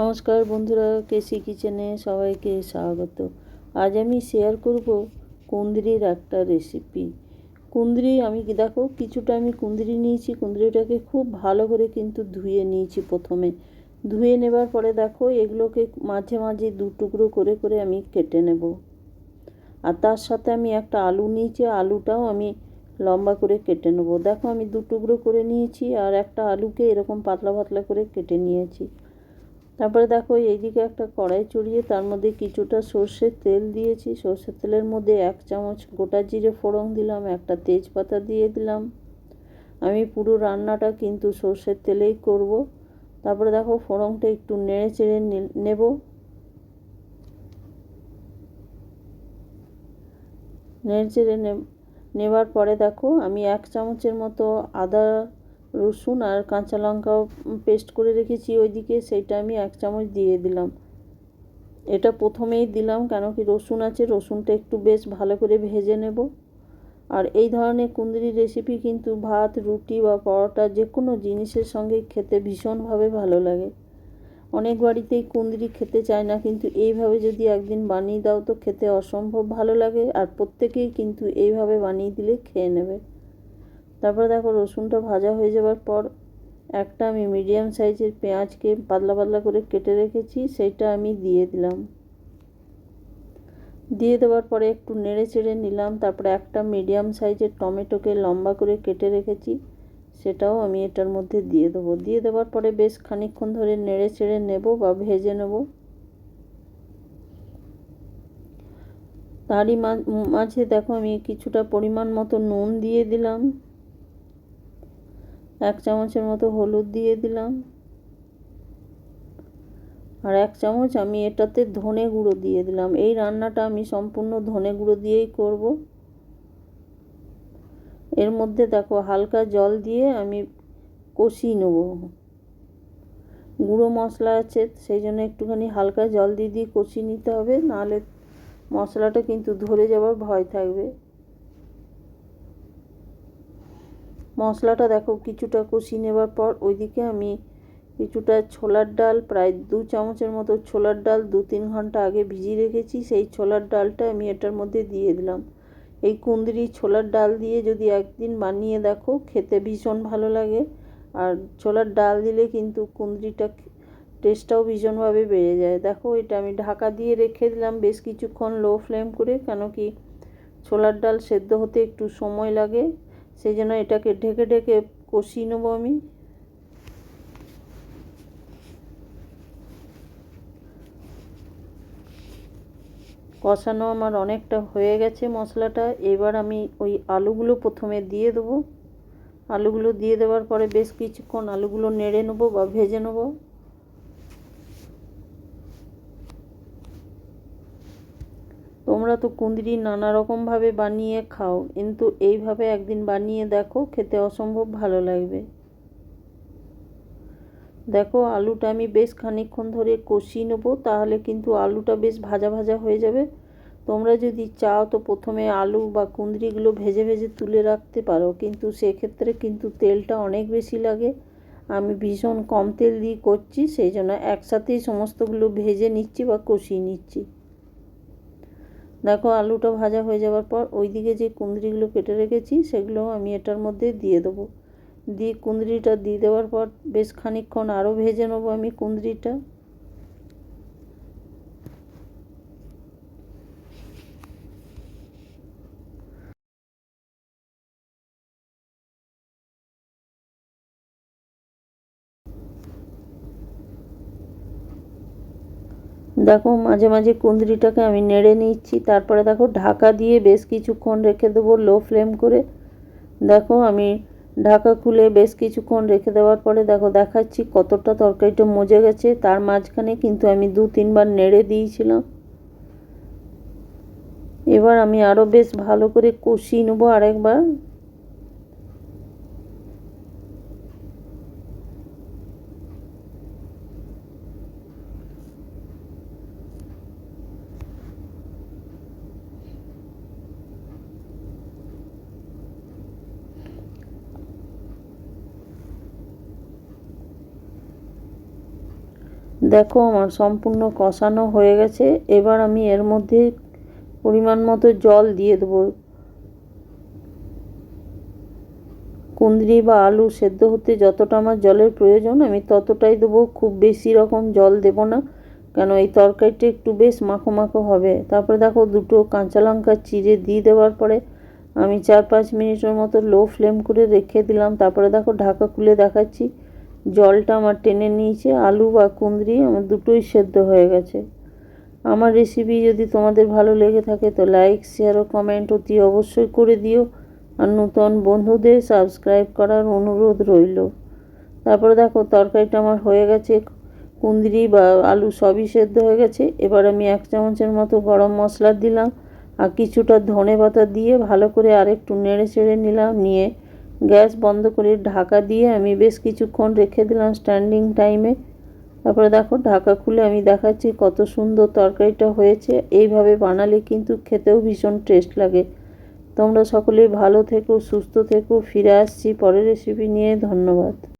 নমস্কার বন্ধুরা, কেসি কিচেনে সবাইকে স্বাগত। আজ আমি শেয়ার করব কুন্দ্রির একটা রেসিপি কুন্দ্রি আমি দেখো, কিছুটা আমি কুন্দ্রি নিয়েছি। কুন্দ্রিটাকে খুব ভালো করে কিন্তু ধুয়ে নিয়েছি প্রথমে। ধুয়ে নেবার পরে দেখো, এগুলোকে মাঝে মাঝে দু টুকরো করে করে আমি কেটে নেব। আর তার সাথে আমি একটা আলু নিয়েছি, আলুটাও আমি লম্বা করে কেটে নেব। দেখো, আমি দু টুকরো করে নিয়েছি আর একটা আলুকে এরকম পাতলা পাতলা করে কেটে নিয়েছি। তারপরে দেখো এইদিকে একটা কড়াই চড়িয়ে তার মধ্যে কিছুটা সর্ষের তেল দিয়েছি। সর্ষের তেলের মধ্যে এক চামচ গোটা জিরে ফোড়ন দিলাম, একটা তেজপাতা দিয়ে দিলাম। আমি পুরো রান্নাটা কিন্তু সর্ষের তেলেই করব। তারপরে দেখো ফোড়নটা একটু নেড়ে চেড়ে নেব। নেড়ে চেড়ে নেবার পরে দেখো আমি এক চামচের মতো আদা রসুন আর কাঁচা লঙ্কাও পেস্ট করে রেখেছি, ওইদিকে সেইটা আমি এক চামচ দিয়ে দিলাম। এটা প্রথমেই দিলাম, কেন কি রসুন আছে, রসুনটা একটু বেশ ভালো করে ভেজে নেব। আর এই ধরনের কুন্দরি রেসিপি কিন্তু ভাত, রুটি বা পরোটা যে কোনো জিনিসের সঙ্গে খেতে ভীষণভাবে ভালো লাগে। অনেক বাড়িতেই কুন্দরি খেতে চায় না, কিন্তু এইভাবে যদি একদিন বানিয়ে দাও তো খেতে অসম্ভব ভালো লাগে, আর প্রত্যেকেই কিন্তু এইভাবে বানিয়ে দিলে খেয়ে নেবে। তারপরে দেখো রসুনটা ভাজা হয়ে যাওয়ার পর একটা আমি মিডিয়াম সাইজের পেঁয়াজকে পাতলা পাতলা করে কেটে রেখেছি সেইটা আমি দিয়ে দিলাম। দিয়ে দেওয়ার পরে একটু নেড়ে চেড়ে নিলাম, তারপরে একটা মিডিয়াম সাইজের টমেটোকে লম্বা করে কেটে রেখেছি, সেটাও আমি এটার মধ্যে দিয়ে দেবো। দিয়ে দেওয়ার পরে বেশ খানিক্ষণ ধরে নেড়ে চেড়ে নেব বা ভেজে নেব। তারই মাঝে দেখো আমি কিছুটা পরিমাণ মতো নুন দিয়ে দিলাম। এক চামচের মতো হলুদ দিয়ে দিলাম। আর এক চামচ আমি এটাতে ধনে গুঁড়ো দিয়ে দিলাম। এই রান্নাটা আমি সম্পূর্ণ ধনে গুঁড়ো দিয়েই করব। এর মধ্যে দেখো হালকা জল দিয়ে আমি কষিয়ে নেব। গুঁড়ো মশলা আছে, সেই জন্য একটুখানি হালকা জল দিয়ে দিয়ে কষিয়ে নিতে হবে। নাহলে মশলাটা কিন্তু ধরে যাওয়ার ভয় থাকবে। মশলাটা দেখো কিছুটা কষিয়ে নেবার পর ওইদিকে আমি কিছুটা ছোলার ডাল, প্রায় দু চামচের মতো ছোলার ডাল দু তিন ঘণ্টা আগে ভিজিয়ে রেখেছি। সেই ছোলার ডালটা আমি এটার মধ্যে দিয়ে দিলাম। এই কুন্দিরি ছোলার ডাল দিয়ে যদি একদিন বানিয়ে দেখো, খেতে ভীষণ ভালো লাগে। আর ছোলার ডাল দিলে কিন্তু কুন্দিরিটা টেস্টটাও ভীষণভাবে বেড়ে যায়। দেখো, এটা আমি ঢাকা দিয়ে রেখে দিলাম বেশ কিছুক্ষণ লো ফ্লেম করে, কেন কি ছোলার ডাল সেদ্ধ হতে একটু সময় লাগে। সেই জন্য এটাকে ঢেকে ঢেকে কষিয়ে নেব আমি। কষানো আমার অনেকটা হয়ে গেছে মশলাটা। এবার আমি ওই আলুগুলো প্রথমে দিয়ে দেবো। আলুগুলো দিয়ে দেওয়ার পরে বেশ কিছুক্ষণ আলুগুলো নেড়ে নেব বা ভেজে নেব। তোমরা তো কুঁদরি নানা রকমভাবে বানিয়ে খাও, কিন্তু এইভাবে একদিন বানিয়ে দেখো, খেতে অসম্ভব ভালো লাগবে। দেখো, আলুটা আমি বেশ খানিকক্ষণ ধরে কষিয়ে নেব, তাহলে কিন্তু আলুটা বেশ ভাজা ভাজা হয়ে যাবে। তোমরা যদি চাও তো প্রথমে আলু বা কুঁদরিগুলো ভেজে ভেজে তুলে রাখতে পারো, কিন্তু সেক্ষেত্রে কিন্তু তেলটা অনেক বেশি লাগে। আমি ভীষণ কম তেল দিয়ে করছি, সেই জন্য একসাথেই সমস্তগুলো ভেজে নিচ্ছি বা কষিয়ে নিচ্ছি। দেখো, আলুটা ভাজা হয়ে যাওয়ার পর ওই দিকে যে কুঁদরিগুলো কেটে রেখেছি সেগুলো আমি এটার মধ্যে দিয়ে দেবো। দিয়ে কুঁদরিটা দিয়ে দেওয়ার পর বেশ খানিকক্ষণ আরও ভেজে নেব আমি কুঁদরিটা। দেখো, মাঝে মাঝে কুঁদরিটাকে আমি নেড়ে নিচ্ছি। তারপরে দেখো, ঢাকা দিয়ে বেশ কিছুক্ষণ রেখে দেবো লো ফ্লেম করে। দেখো, আমি ঢাকা খুলে বেশ কিছুক্ষণ রেখে দেওয়ার পরে দেখো, দেখাচ্ছি কতটা তরকারিটা মজে গেছে। তার মাঝখানে কিন্তু আমি দু তিনবার নেড়ে দিয়েছিলাম। এবার আমি আরও বেশ ভালো করে কষিয়ে নেব আরেকবার। দেখো, আমার সম্পূর্ণ কষানো হয়ে গেছে। এবার আমি এর মধ্যে পরিমাণ মতো জল দিয়ে দেবো। কুঁদরি বা আলু সেদ্ধ হতে যতটা আমার জলের প্রয়োজন, আমি ততটাই দেবো। খুব বেশি রকম জল দেব না, কেন এই তরকারিটা একটু বেশ মাখো মাখো হবে। তারপরে দেখো, দুটো কাঁচা লঙ্কা চিড়ে দিয়ে দেওয়ার পরে আমি চার পাঁচ মিনিটের মতো লো ফ্লেম করে রেখে দিলাম। তারপরে দেখো, ঢাকা খুলে দেখাচ্ছি। জলটা আমার টেনে নিয়েছে, আলু বা কুঁদরি, আমার দুটোই সেদ্ধ হয়ে গেছে। আমার রেসিপি যদি তোমাদের ভালো লেগে থাকে তো লাইক শেয়ার ও কমেন্ট অতি অবশ্যই করে দিও। আর নতুন বন্ধুদের সাবস্ক্রাইব করার অনুরোধ রইল। তারপরে দেখো তরকারিটা আমার হয়ে গেছে, কুঁদরি বা আলু সবই সেদ্ধ হয়ে গেছে। এবার আমি এক চামচের মতো গরম মশলা দিলাম আর কিছুটা ধনে পাতা দিয়ে ভালো করে আরেকটু নেড়ে চেড়ে নিলাম, নিয়ে গ্যাস বন্ধ করে ঢাকা দিয়ে আমি বেশ কিছুক্ষণ রেখে দিলাম স্ট্যান্ডিং টাইমে তারপরে দেখো, ঢাকা খুলে আমি দেখাচ্ছি কত সুন্দর তরকারিটা হয়েছে। এইভাবে বানালে কিন্তু খেতেও ভীষণ টেস্ট লাগে। তোমরা সকলে ভালো থেকো, সুস্থ থেকো, ফিরে আসছি পরের রেসিপি নিয়ে। ধন্যবাদ।